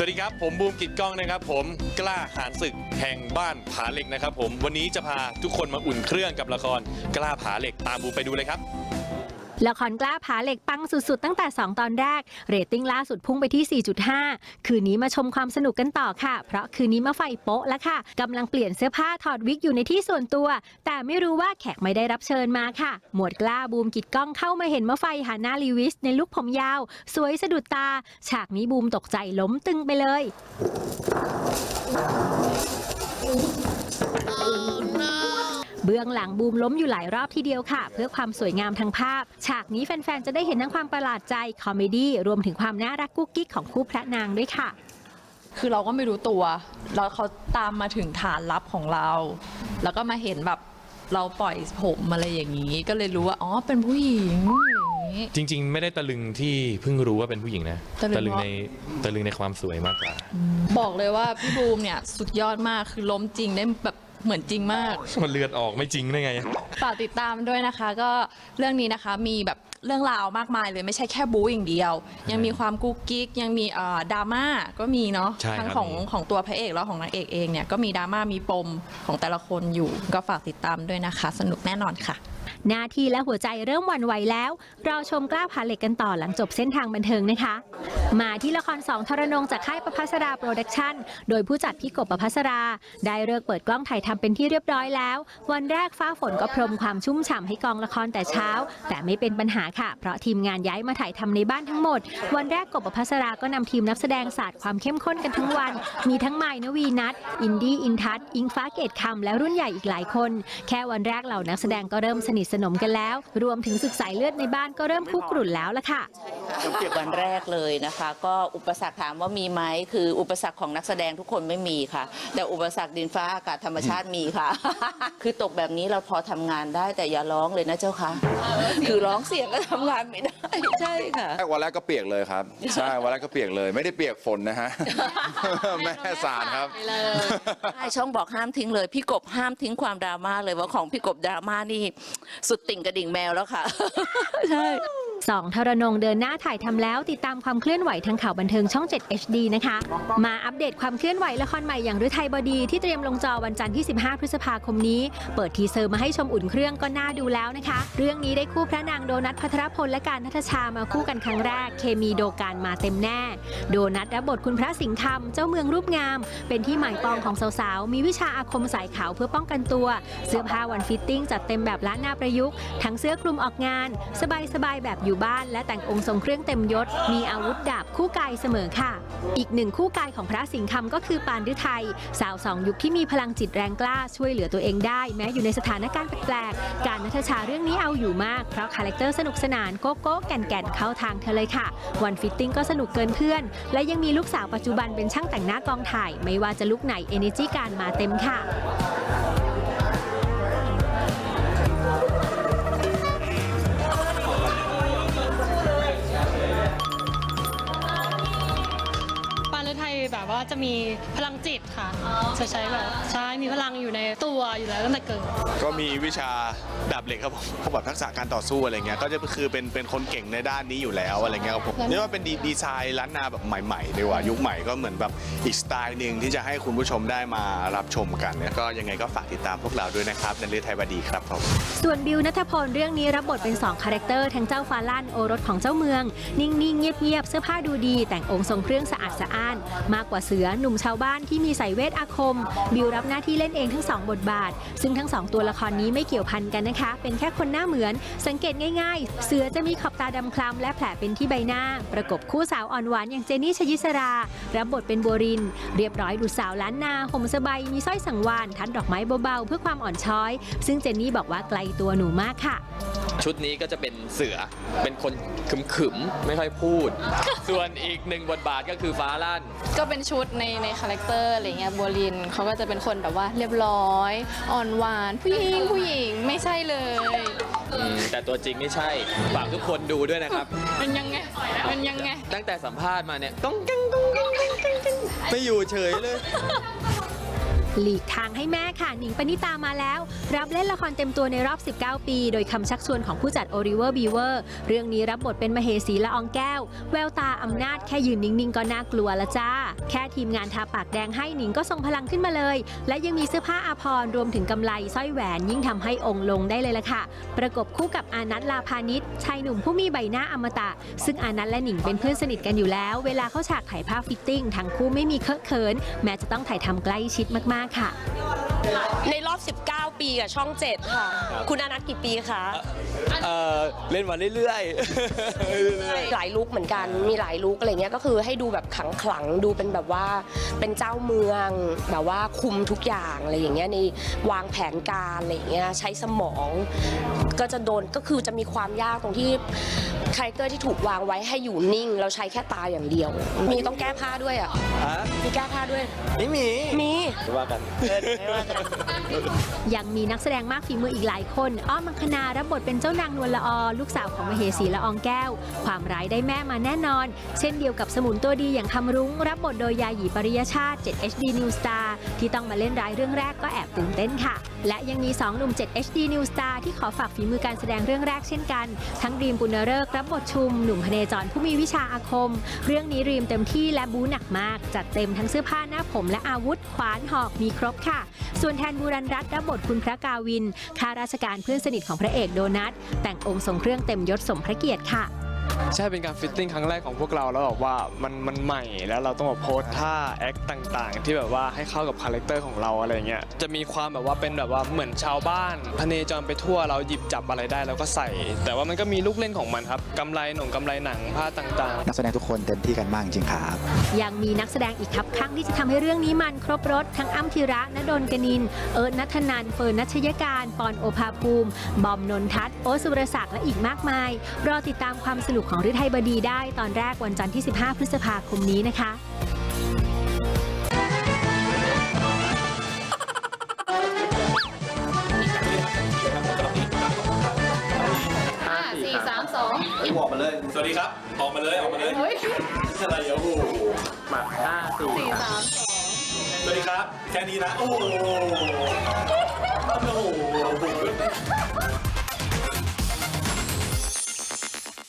สวัสดีครับ ผมบูมกิจกล้องนะครับ ผมกล้าหาญศึกแห่งบ้านผาเหล็กนะครับ ผมวันนี้จะพาทุกคนมาอุ่นเครื่องกับละครกล้าผาเหล็กตามบูมไปดูเลยครับ ละครกล้าผาเหล็กปังสุดๆ ตั้งแต่ 2 ตอนแรก เรตติ้งล่าสุดพุ่งไปที่ 4.5 คืนนี้มาชมความสนุกกันต่อค่ะ เพราะคืนนี้มาไฟโป๊ะแล้วค่ะกำลังเปลี่ยนเสื้อผ้าถอดวิกอยู่ในที่ส่วนตัว แต่ไม่รู้ว่าแขกไม่ได้รับเชิญมาค่ะ หมวดกล้าบูมกิดกล้องเข้ามาเห็นมะไฟฮานาลีวิส ในลุคผมยาว สวยสะดุดตา ฉากนี้บูมตกใจล้มตึงไปเลย เบื้องหลังบูมล้มอยู่หลายรอบทีเดียวค่ะ เพื่อความสวยงามทางภาพ ฉากนี้แฟนๆ จะได้เห็นทั้งความประหลาดใจ คอมเมดี้รวมถึงความน่ารักกุ๊กกิ๊กของคู่พระนางด้วยค่ะ คือเราก็ไม่รู้ตัวแล้วเขาตามมาถึงฐานลับของเรา แล้วก็มาเห็นแบบเราปล่อยผมอะไรอย่างนี้ ก็เลยรู้ว่าอ๋อเป็นผู้หญิงอย่างนี้ จริง ๆ ไม่ได้ตะลึงที่เพิ่งรู้ว่าเป็นผู้หญิงนะตะลึงในตะลึงในความสวยมากกว่า บอกเลยว่าพี่บูมเนี่ยสุดยอดมากคือล้มจริงได้แบบ เหมือนจริงมาก มันเลือดออกไม่จริงได้ไง ฝากติดตามด้วยนะคะ ก็เรื่องนี้นะคะมีแบบเรื่องราวมากมายเลยไม่ใช่แค่บู๊อย่างเดียว ยังมีความกุ๊กกิ๊กยังมีเอ่อดราม่าก็มีเนาะใช่ครับทั้งของมี ของตัวพระเอกแล้วของนางเอกเองเนี่ยก็มีดราม่ามีปมของแต่ละคนอยู่ ก็ฝากติดตามด้วยนะคะ สนุกแน่นอนค่ะ หน้าที่และหัวใจเริ่มหวั่นไหวแล้วรอชมกล้าผาเหล็กกันต่อหลังจบเส้นทางบันเทิงนะคะ มาที่ละครสองทรนงจากค่ายประภัสราโปรดักชั่น โดยผู้จัดพี่กบประภัสรา ได้เลิกเปิดกล้องถ่ายทำเป็นที่เรียบร้อยแล้ว วันแรกฟ้าฝนก็พรมความชุ่มฉ่ำให้กองละครแต่เช้า แต่ไม่เป็นปัญหาค่ะ เพราะทีมงานย้ายมาถ่ายทำในบ้านทั้งหมด วันแรกกบประภัสราก็นำทีมนักแสดงศาสตร์ความเข้มข้นกันทั้งวัน มีทั้งไมายนวีนัทอินดี้อินทัศอิงฟ้าเกตคำและรุ่นใหญ่อีกหลายคน แค่วันแรกเหล่านักแสดงก็เริ่มสนิทสนมกันแล้ว รวมถึงศึกสายเลือดในบ้านก็เริ่มคุกรุ่นแล้วล่ะค่ะวันแรกเลยนะคะก็อุปสรรคถามว่ามีไหมคืออุปสรรคของนักแสดงทุกคนไม่มีค่ะ แต่อุปสรรคดินฟ้าอากาศธรรมชาติมีค่ะ คือตกแบบนี้เราพอทำงานได้แต่อย่าร้องเลยนะเจ้าค่ะ คือร้องเสียงก็ทำงานไม่ได้ใช่ค่ะ แรกวันแรกก็เปียกเลยครับ ใช่วันแรกก็เปียกเลยไม่ได้เปียกฝนนะฮะ แม่สารครับ ใช่ช่องบอกห้ามทิ้งเลย พี่กบห้ามทิ้งความดราม่าเลยว่าของพี่กบดราม่านี่ สุดติ่งกระดิ่งแมวแล้วค่ะ ใช่ สองทรนงเดินหน้าถ่ายทำแล้วติดตามความเคลื่อนไหวทางข่าวบันเทิงช่อง 7 HD นะคะ มาอัปเดตความเคลื่อนไหวละครใหม่อย่างฤทัยบดีที่เตรียมลงจอวันจันทร์ที่ 15 พฤษภาคมนี้ เปิดทีเซอร์มาให้ชมอุ่นเครื่องก็น่าดูแล้วนะคะ เรื่องนี้ได้คู่พระนางโดนัทพัทรพลและการนัทชามาคู่กันครั้งแรก เคมีโดการมาเต็มแน่ โดนัทรับบทคุณพระสิงห์คำเจ้าเมืองรูปงาม เป็นที่หมายปองของสาวๆมีวิชาอาคมสายขาวเพื่อป้องกันตัว เสื้อผ้าวันฟิตติ้งจัดเต็มแบบล้านนาประยุกต์ทั้งเสื้อคลุมออกงาน สบายๆแบบอยู่บ้านและแต่งองค์ทรงเครื่องเต็มยศ มีอาวุธดาบคู่กายเสมอค่ะ อีกหนึ่งคู่กายของพระสิงห์คำก็คือปานฤทัยสาวสองยุคที่มีพลังจิตแรงกล้าช่วยเหลือตัวเองได้ แม้อยู่ในสถานการณ์แปลกๆ การนัทชาเรื่องนี้เอาอยู่มาก เพราะคาแรคเตอร์สนุกสนานโก๊ะโก้แก่นๆเข้าทางเธอเลยค่ะ วันฟิตติ้งก็สนุกเกินเพื่อน และยังมีลูกสาวปัจจุบันเป็นช่างแต่งหน้ากองถ่าย ไม่ว่าจะลุกไหน Energy การมาเต็มค่ะ แบบว่าจะมีพลังจิตค่ะจะใช้แบบใช่มีพลังอยู่ในตัวอยู่แล้วตั้งแต่เกิด ก็มีวิชาดาบเหล็กครับผมเขาแบบทักษะการต่อสู้อะไรเงี้ยก็จะคือเป็นเป็นคนเก่งในด้านนี้อยู่แล้วอะไรเงี้ยครับผมนี่ว่าเป็นดีดีไซน์ล้านนาแบบใหม่ๆดีกว่ายุคใหม่ก็เหมือนแบบอีกสไตล์หนึ่งที่จะให้คุณผู้ชมได้มารับชมกันเนี่ยก็ยังไงก็ฝากติดตามพวกเราด้วยนะครับในเรื่องไทยวดีครับผมส่วนบิวนัทพลเรื่องนี้รับบทเป็น2คาแรคเตอร์ทั้งเจ้าฟ้าลั่นโอรสของเจ้าเมือง นิ่งๆเงียบๆเสื้อผ้าดูดี แต่งองค์ทรงเครื่องสะอาดสะอ้านมากกว่าเสือหนุ่มชาวบ้านที่มีสายเวทอาคม บิวรับหน้าที่เล่นเองทั้ง2บทบาท ซึ่งทั้ง2ตัวละครนี้ไม่เกี่ยวพันกันนะคะ เป็นแค่คนหน้าเหมือน สังเกตง่ายๆ เสือจะมีขอบตาดำคล้ำและแผลเป็นที่ใบหน้า ประกบคู่สาวอ่อนหวานอย่างเจนนี่ชยิสรา รับบทเป็นบัวริน เรียบร้อยดูสาวล้านนาห่มสบายมีสร้อยสังวานทัดดอกไม้เบาๆเพื่อความอ่อนช้อย ซึ่งเจนนี่บอกว่าไกลตัวหนูมากค่ะ ชุดนี้ก็จะเป็นเสือเป็นคนขึมขึมๆไม่ค่อยพูด ส่วนอีกหนึ่งบทบาทก็คือฟ้าลั่น ก็เป็นชุดในในคาแรคเตอร์อะไรเงี้ยบัวลินเขาก็จะเป็นคนแบบว่าเรียบร้อย อ่อนหวาน ผู้หญิงผู้หญิงไม่ใช่เลย อืมแต่ตัวจริงไม่ใช่ฝากทุกคนดูด้วยนะครับ มันยังไง มันยังไง ตั้งแต่สัมภาษณ์มาเนี่ยก้องกังก้องกังก้องกังกังไม่อยู่เฉยเลย หลีกทางให้แม่ค่ะ หนิงปณิตามาแล้ว รับเล่นละครเต็มตัวในรอบ 19 ปี โดยคำชักชวนของผู้จัดโอริเวอร์บีเวอร์เรื่องนี้รับบทเป็นมเหสีละอองแก้ว แววตาอำนาจแค่ยืนนิ่งๆ ก็น่ากลัวละจ้า แค่ทีมงานทาปากแดงให้หนิงก็ทรงพลังขึ้นมาเลย และยังมีเสื้อผ้าอาภรณ์รวมถึงกำไลสร้อยแหวนยิ่งทำให้องค์ลงได้เลยละค่ะ ประกบคู่กับอานัทลาพานิชชายหนุ่มผู้มีใบหน้าอมตะ ซึ่งอานัทและหนิงเป็นเพื่อนสนิทกันอยู่แล้ว เวลาเข้าฉากถ่ายภาพฟิตติ้งทั้งคู่ไม่มีเคอะเขิน แม้จะต้องถ่ายทำใกล้ชิดมากค่ะ ในรอบ 19 ปีกับช่อง7ค่ะ คุณอานัทกี่ปีคะเออเล่นมาเรื่อยๆ หลายลุกเหมือนกันมีหลายลุกอะไรเงี้ยก็คือให้ดูแบบขลังขลังๆดูเป็นแบบว่าเป็นเจ้าเมืองแบบว่าคุมทุกอย่างอะไรอย่างเงี้ยในวางแผนการอะไรอย่างเงี้ยใช้สมอง ก็จะโดนก็คือจะมีความยากตรงที่คาแรคเตอร์ที่ถูกวางไว้ให้อยู่นิ่งแล้วใช้แค่ตาอย่างเดียว มีต้องแก้ผ้าด้วยอะมีแก้ผ้าด้วย ไม่มี มี ว่ากัน ยังมีนักแสดงมากฝีมืออีกหลายคน อ้อมมังคณารับบทเป็นเจ้านางนวลละอลูกสาวของมเหสีละอองแก้ว ความร้ายได้แม่มาแน่นอน เช่นเดียวกับสมุนตัวดีอย่างคำรุ้ง รับบทโดยยาหยีปริยชาติ 7 HD New Star ที่ต้องมาเล่นร้ายเรื่องแรกก็แอบตื่นเต้นค่ะ และยังมี 2 หนุ่ม 7 HD New Star ที่ขอฝากฝีมือการแสดงเรื่องแรกเช่นกัน ทั้งดีมปุณเริกษ์รับบทชุม หนุ่มพเนจรผู้มีวิชาอาคม เรื่องนี้รีมเต็มที่และบู๊หนักมาก จัดเต็มทั้งเสื้อผ้าหน้าผมและอาวุธขวานหอกมีครบค่ะ ส่วนแทนบูรันรัตน์รับบทคุณพระกาวิน ข้าราชการเพื่อนสนิทของพระเอกโดนัท แต่งองค์ทรงเครื่องเต็มยศสมพระเกียรติค่ะ ใช่เป็นการฟิตติ้งครั้งแรกของพวกเราแล้วแบบว่ามันมันใหม่แล้วเราต้องแบบโพสท่าแอคต่างๆ ที่แบบว่าให้เข้ากับคาแรคเตอร์ของเราอะไรเงี้ยจะมีความแบบว่าเป็นแบบว่าเหมือนชาวบ้านพเนจรไปทั่วเราหยิบจับอะไรได้เราก็ใส่ แต่ว่ามันก็มีลูกเล่นของมันครับกำไรหนงกำไรหนังผ้าต่างๆนักแสดงทุกคนเต็มที่กันมากจริงๆครับ ยังมีนักแสดงอีกครับข้างที่จะทำให้เรื่องนี้มันครบรถ ทั้งอ้ำธีระนดลกนิน เอิร์ธนัทนันเฟิร์นนัชยการ ปอนโอภาภูมิ บอมนนทัศน์โอตสุรศักดิ์และอีกมากมาย รอติดตามความสนุกของฤทัยบดีได้ตอนแรกวันจันทร์ที่ 15 พฤษภาคมนี้นะคะห้าสี่สามสองออกมาเลย สวัสดีครับ ออกมาเลย ออกมาเลยเฮ้ยอะไรเดี๋ยวโอ้โหมาห้าสี่สี่สามสองสวัสดีครับ แค่นี้นะ โอ้โหโอ้โห